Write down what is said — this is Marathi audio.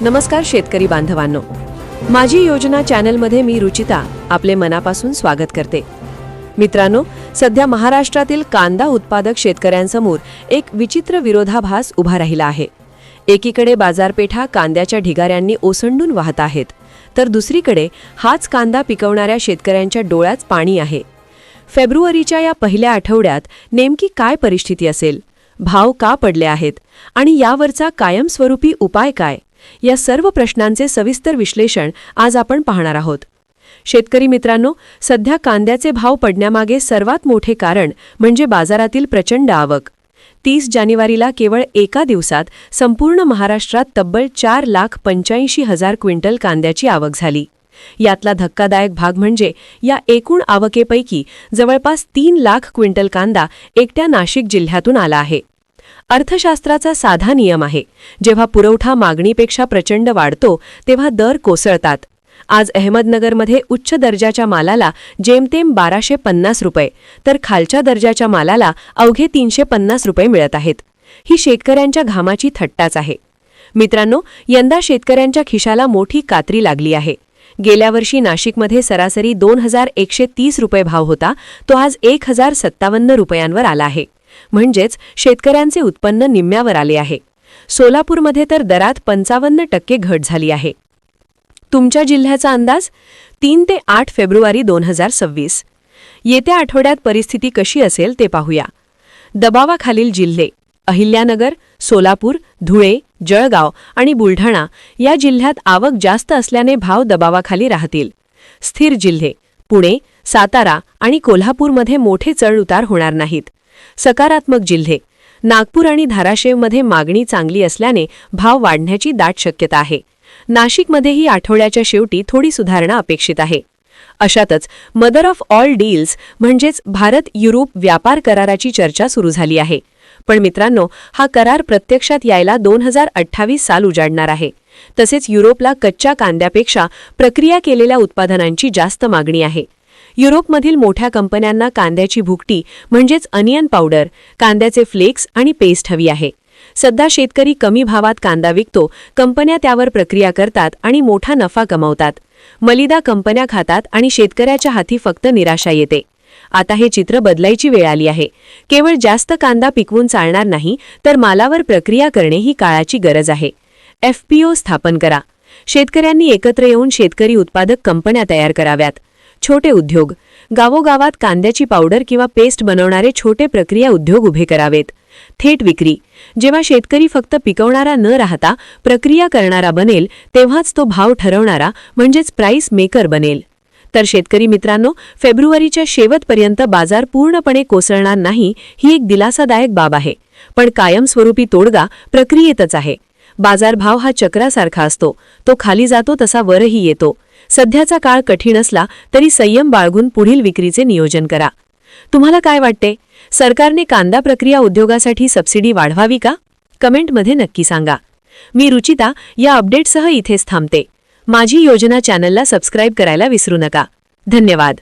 नमस्कार शेतकरी बांधवांनो. माझी योजना चॅनलमध्ये मी रुचिता आपले मनापासून स्वागत करते. मित्रांनो सध्या महाराष्ट्रातील कांदा उत्पादक शेतकऱ्यांसमोर एक विचित्र विरोधाभास उभा राहिला आहे. एकीकडे बाजारपेठा कांद्याच्या ढिगाऱ्यांनी ओसंडून वाहत आहेत तर दुसरीकडे हाच कांदा पिकवणाऱ्या शेतकऱ्यांच्या डोळ्यात पाणी आहे. फेब्रुवारीच्या या पहिल्या आठवड्यात नेमकी काय परिस्थिती असेल? भाव का पडले आहेत? आणि यावरचा कायमस्वरूपी उपाय काय? या सर्व प्रश्नांचे सविस्तर विश्लेषण आज आपण पाहणार आहोत. शेतकरी मित्रांनो सध्या कांद्याचे भाव पडण्यामागे सर्वात मोठे कारण म्हणजे बाजारातील प्रचंड आवक. तीस जानेवारीला केवळ एका दिवसात संपूर्ण महाराष्ट्रात तब्बल चार लाख पंच्याऐंशी हजार क्विंटल कांद्याची आवक झाली. यातला धक्कादायक भाग म्हणजे या एकूण आवकेपैकी जवळपास तीन लाख क्विंटल कांदा एकट्या नाशिक जिल्ह्यातून आला आहे. अर्थशास्त्राचा साधा नियम आहे. जेव्हा पुरवठा मागणीपेक्षा प्रचंड वाढतो तेव्हा दर कोसळतात. आज अहमदनगरमध्ये उच्च दर्जाच्या मालाला जेमतेम बाराशे पन्नास रुपये तर खालच्या दर्जाच्या मालाला अवघे तीनशे पन्नास रुपये मिळत आहेत. ही शेतकऱ्यांच्या घामाची थट्टाच आहे. मित्रांनो यंदा शेतकऱ्यांच्या खिशाला मोठी कात्री लागली आहे. गेल्या वर्षी नाशिकमध्ये सरासरी दोन हजार एकशे तीस रुपये भाव होता तो आज एक हजार सत्तावन्न रुपयांवर आला आहे. म्हणजेच शेतकऱ्यांचे उत्पन्न निम्म्यावर आले आहे. सोलापूरमध्ये तर दरात पंचावन्न टक्के घट झाली आहे. तुमच्या जिल्ह्याचा अंदाज? तीन ते आठ फेब्रुवारी दोन हजार सव्वीस. येत्या आठवड्यात परिस्थिती कशी असेल ते पाहूया. दबावाखालील जिल्हे अहिल्यानगर सोलापूर धुळे जळगाव आणि बुलढाणा या जिल्ह्यात आवक जास्त असल्याने भाव दबावाखाली राहतील. स्थिर जिल्हे पुणे सातारा आणि कोल्हापूरमध्ये मोठे चढउतार होणार नाहीत. सकारात्मक जिल्हे. नागपूर आणि धाराशिवमध्ये मागणी चांगली असल्याने भाव वाढण्याची दाट शक्यता आहे. नाशिकमध्येही आठवड्याच्या शेवटी थोडी सुधारणा अपेक्षित आहे. अशातच मदर ऑफ ऑल डील्स म्हणजेच भारत युरोप व्यापार कराराची चर्चा सुरू झाली आहे. पण मित्रांनो हा करार प्रत्यक्षात यायला दोन हजार अठ्ठावीस साल उजाडणार आहे. तसेच युरोपला कच्च्या कांद्यापेक्षा प्रक्रिया केलेल्या उत्पादनांची जास्त मागणी आहे. युरोपमधील मोठ्या कंपन्यांना कांद्याची भुकटी म्हणजेच अनियन पावडर कांद्याचे फ्लेक्स आणि पेस्ट हवी आहे. सध्या शेतकरी कमी भावात कांदा विकतो कंपन्या त्यावर प्रक्रिया करतात आणि मोठा नफा कमावतात. मलिदा कंपन्या खातात आणि शेतकऱ्याच्या हाती फक्त निराशा येते. आता हे चित्र बदलायची वेळ आली आहे. केवळ जास्त कांदा पिकवून चालणार नाही तर मालावर प्रक्रिया करणे ही काळाची गरज आहे. एफपीओ स्थापन करा. शेतकऱ्यांनी एकत्र येऊन शेतकरी उत्पादक कंपन्या तयार कराव्यात. छोटे उद्योग. गावोगावात कांद्याची पावडर किंवा पेस्ट बनवणारे छोटे प्रक्रिया उद्योग उभे करावेत. थेट विक्री. जेव्हा शेतकरी फक्त पिकवणारा न राहता प्रक्रिया करणारा बनेल तेव्हाच तो भाव ठरवणारा म्हणजेच प्राईस मेकर बनेल. तर शेतकरी मित्रांनो फेब्रुवारीच्या शेवटपर्यंत बाजार पूर्णपणे कोसळणार नाही ही एक दिलासादायक बाब आहे. पण कायमस्वरूपी तोडगा प्रक्रियेतच आहे. बाजारभाव हा चक्रासारखा असतो. तो खाली जातो तसा वरही येतो. सध्याचा काळ कठीण असला तरी संयम बाळगून पुढील विक्रीचे नियोजन करा. तुम्हाला काय वाटते? सरकारने कांदा प्रक्रिया उद्योगासाठी सबसिडी वाढवावी का? कमेंटमध्ये नक्की सांगा. मी रुचिता या अपडेटसह इथेच थांबते. माझी योजना चॅनलला सबस्क्राईब करायला विसरू नका. धन्यवाद.